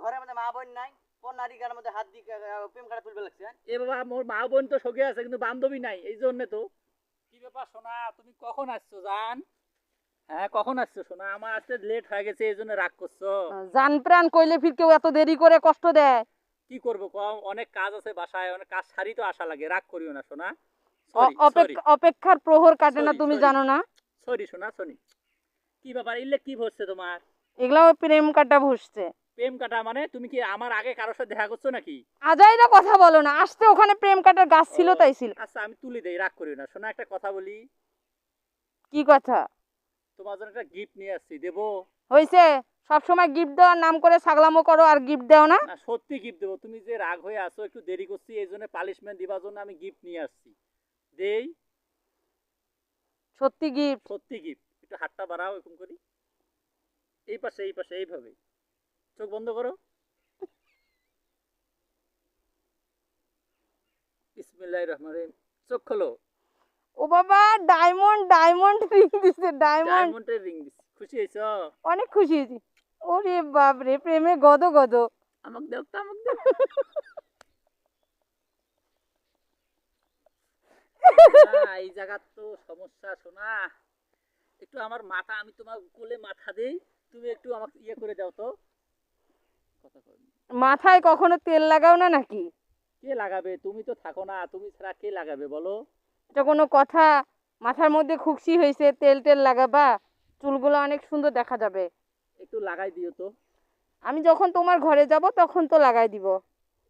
ঘরের মধ্যে মা বোন নাই কোন নারীকার মধ্যে হাত দিয়ে প্রেম কাটা তুলবে লাগছে এ বাবা মোর মা বোন তো সঙ্গে আছে কিন্তু বান্ধবী নাই এই জন্য তো। কি ব্যাপার সোনা তুমি কখন আসছো জান? হ্যাঁ কখন আসছো সোনা? আমার আসতে লেট হয়ে গেছে এই জন্য রাগ করছ। জান প্রাণ কইলে ফির কেউ এত দেরি করে কষ্ট দেয়। কি করব কম? অনেক কাজ আছে বাসায় অনেক কাজ সারি তো আসা লাগে রাগ করিও না সোনা। অপেক্ষার প্রহর কাটে না তুমি. জানো না? সরি সোনা সরি কি ব্যাপার ইলে কি হচ্ছে তোমার? এগুলাও প্রেম কাটা ভসছে প্রেম কাটা মানে তুমি কি আমার আগে কারোর সাথে দেখা করছ নাকি? আজাইরা কথা বলো না আসতে ওখানে প্রেম কাটার গাছ ছিল তাই ছিল। আচ্ছা আমি তুলে দেই রাগ করিও না। শোনা একটা কথা বলি। কি কথা? তোমার জন্য একটা গিফট নিয়ে আসছি দেবো? হয়েছে সব সময় গিফট দেওয়ার নাম করে ছাগলামো করো আর গিফট দেও না। না সত্যি গিফট দেবো। তুমি যে রাগ হয়ে আসো একটু দেরি করছি এই জন্য পালিশমেন্ট দিবার জন্য আমি গিফট নিয়ে আসছি। দেই? সত্যি গিফট সত্যি গিফট একটু হাতটা বাড়াও এরকম করি। এই পাশে এই পাশে এইভাবে। চোখ বন্ধ করো। বিসমিল্লাহির রহমানির চোখ খোলো। ও বাবা ডায়মন্ড ডায়মন্ড রিং দিছে ডায়মন্ড ডায়মন্ডের রিং দিছি। খুশি হয়েছো? অনেক খুশি হয়েছি। ওরে বাপ রে প্রেমে গদ গদ। আমাকে দেও তো আমাকে না, এই জায়গার তো সমস্যা শোনা একটু আমার মাথা আমি তোমার কোলে মাথা দেই। তুমি একটু আমাকে ইয়ে করে দাও তো। মাথায় কখনো তেল লাগাও না নাকি? কে লাগাবে? তুমি তো থাকো না তুমি ছাড়া কে লাগাবে বলো? এটা কোনো কথা? মাথার মধ্যে খুকসি হয়েছে তেল টেল লাগাবা চুলগুলো অনেক সুন্দর দেখা যাবে। একটু লাগাই দিও তো। আমি যখন তোমার ঘরে যাব তখন তো লাগাই দিব।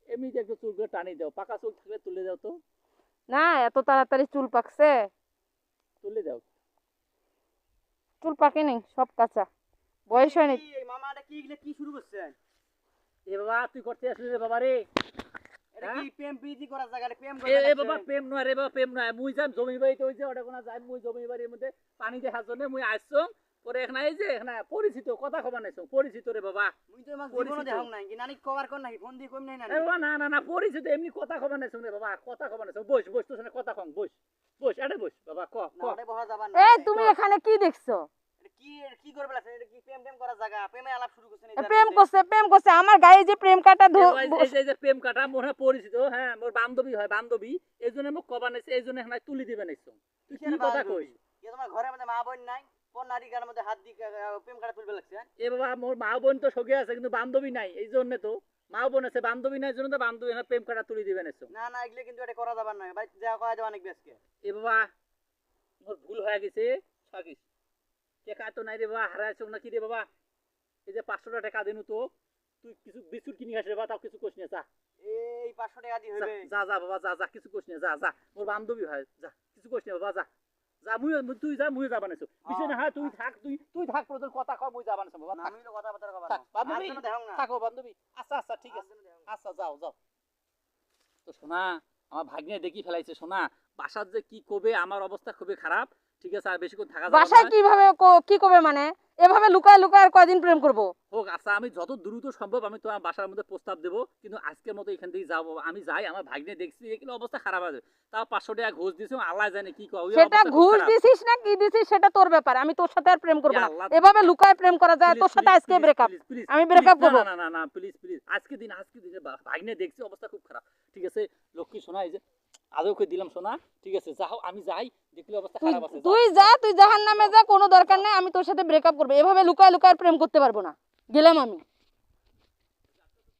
এমনিতে একটু চুলগুলো টানি দাও। পাকা চুল থাকলে তুলে দাও তো। না এত তাড়াতাড়ি চুল পাকছে। তুলে দাও। চুল পাকে নেই সব কাঁচা। বয়স হয়নি। কি, মামা এটা কি কি শুরু করছেন? এ বাবা তুই করতে আসলি রে বাবা রে। এটা হ্যাঁ? কি প্রেম প্রীতি করার জায়গা? এটা প্রেম এ করবে এ বাবা প্রেম নয় রে বাবা প্রেম নয়। মুই যাম জমি বাড়িতে ওই যে ওটা কোনা যাই মুই জমি বাড়ির মধ্যে পানি দেখার জন্য মুই আসছো পরে এখানে এই যে এখানে পরিচিত কথা খবর নাইছো পরিচিত রে বাবা। মুই তো। দেখাম নাই কি নানি কভার কর নাকি ফোন কইম নাই নানি। না না না পরিচিত এমনি কথা খবর নাইছো রে বাবা কথা খবর নাইছো বস বস তোর সাথে কথা কম বস বস আরে বস বাবা ক ক। তুমি এখানে কি দেখছ? কি কি করবে লাগছে এটা কি প্রেম টেম করার জায়গা? প্রেমে আলাপ শুরু করছেন এ প্রেম করছে প্রেম করছে। আমার গায়ে যে প্রেম কাটা এ ধো- ভাই, এই যে- প্রেম কাটা মোর হ্যাঁ পরিচিত হ্যাঁ মোর বান্ধবী হয় মোক কবা নাইছে এই জন্য তুলি দিবে নাইছো। তুই কি কথা কইস? কি তোমার ঘরের মধ্যে মা বোন নাই? কোন মধ্যে হাত দিয়ে প্রেম কাটা তুলবে লাগছে এ বাবা মোর মা বোন তো আছে কিন্তু বান্ধবী নাই এই জন্য তো। মা বোন আছে বান্ধবী নাই জন্য তো বান্ধবী না প্রেম কাটা তুলি দিবে নাইছো। না না এগুলো কিন্তু এটা করা যাবার নয়। বাড়িতে যা করা যাবে অনেক বেশকে এ বাবা মোর ভুল হয়ে গেছে টাকা তো নাই রে বাবা হারাইছ নাকি রে বাবা? এই যে পাঁচশো টাকা দিনু তো তুই কিছু বিস্কুট কিনে আসে বাবা তাও কিছু কোশ না যা। এই পাঁচশো টাকা দিয়ে যা, যা যা বাবা যা যা কিছু কোশ না যা যা মোর বান্ধবী হয় যা কিছু কোশ না বাবা যা। যা মুই তুই যা মুই যাবা না তুই থাক তুই তুই থাক তোর কথা কয় মুই যাবা নাইছো বাবা আমি তো কথা বার্তা কবার থাক, বান্ধবী, থাকো বান্ধবী। আচ্ছা আচ্ছা ঠিক আছে। আচ্ছা যাও যাও। তো শোনা আমার ভাগ্নে দেখি ফেলাইছে শোনা। বাসার যে কি কবে আমার অবস্থা খুবই খারাপ। ঠিক আছে আর বেশিক্ষণ থাকা যাবে বাসায় কীভাবে কি করবে মানে? এভাবে লুকায় লুকায় আর কয়দিন প্রেম করব? হোক আচ্ছা আমি যত দ্রুত সম্ভব আমি তোমার বাসার মধ্যে প্রস্তাব দেবো কিন্তু আজকের মতো এখান থেকে যাব। আমি যাই আমার ভাগ্নে দেখছি এগুলো অবস্থা খারাপ আছে। তাও পাঁচশো টাকা ঘুষ দিয়েছি আল্লাহ জানে কি ওই সেটা ঘুষ দিছিস না কি দিছিস সেটা তোর ব্যাপার আমি তোর সাথে আর প্রেম করব না। এভাবে লুকায় প্রেম করা যায় তোর সাথে আজকে ব্রেকআপ আমি break up না, না না প্লিজ প্লিজ আজকে দিন আজকে দিন ভাগ্নে দেখছি অবস্থা খুব খারাপ। ঠিক আছে লক্ষ্মী শোনা এই যে আদৌ করে দিলাম শোনা ঠিক আছে যাও আমি যাই দেখলে অবস্থা খারাপ আছে তুই যা তুই জাহান নামে যা কোনো দরকার নাই আমি তোর সাথে ব্রেকআপ করব। এভাবে লুকায় লুকায় প্রেম করতে পারব না। গেলাম আমি।